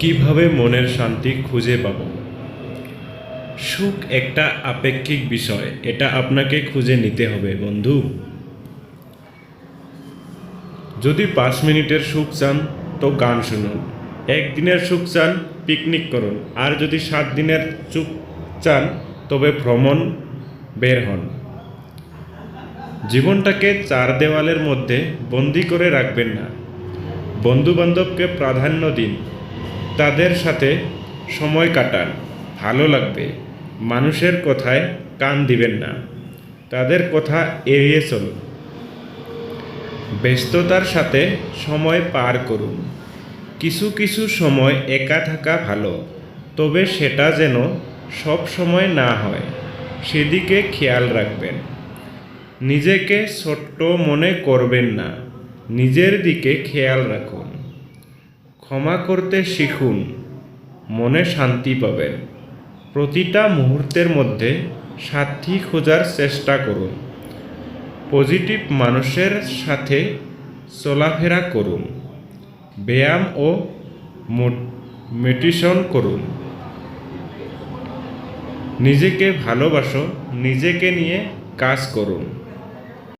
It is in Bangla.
কীভাবে মনের শান্তি খুঁজে পাব? সুখ একটা আপেক্ষিক বিষয়, এটা আপনাকে খুঁজে নিতে হবে, বন্ধু। যদি পাঁচ মিনিটের সুখ চান, তো গান শুনুন। একদিনের সুখ চান, পিকনিক করুন। আর যদি সাত দিনের সুখ চান, তবে ভ্রমণ বের হন। জীবনটাকে চার দেওয়ালের মধ্যে বন্দি করে রাখবেন না। বন্ধু বান্ধবকে প্রাধান্য দিন। তাদের সাথে সময় কাটান, ভালো লাগবে। মানুষের কথায় কান দিবেন না। তাদের কথা এড়িয়ে চলুন। ব্যস্ততার সাথে সময় পার করুন। কিছু কিছু সময় একা থাকা ভালো, তবে সেটা যেন সব সময় না হয়, সেদিকে খেয়াল রাখবেন। নিজেকে ছোট্ট মনে করবেন না, নিজের দিকে খেয়াল রাখুন। ক্ষমা করতে শিখুন, মনে শান্তি পাবেন। প্রতিটা মুহূর্তের মধ্যে সাথী খোঁজার চেষ্টা করুন। পজিটিভ মানুষের সাথে চলাফেরা করুন। ব্যায়াম ও মেডিটেশন করুন। নিজেকে ভালোবাসো, নিজেকে নিয়ে কাজ করুন।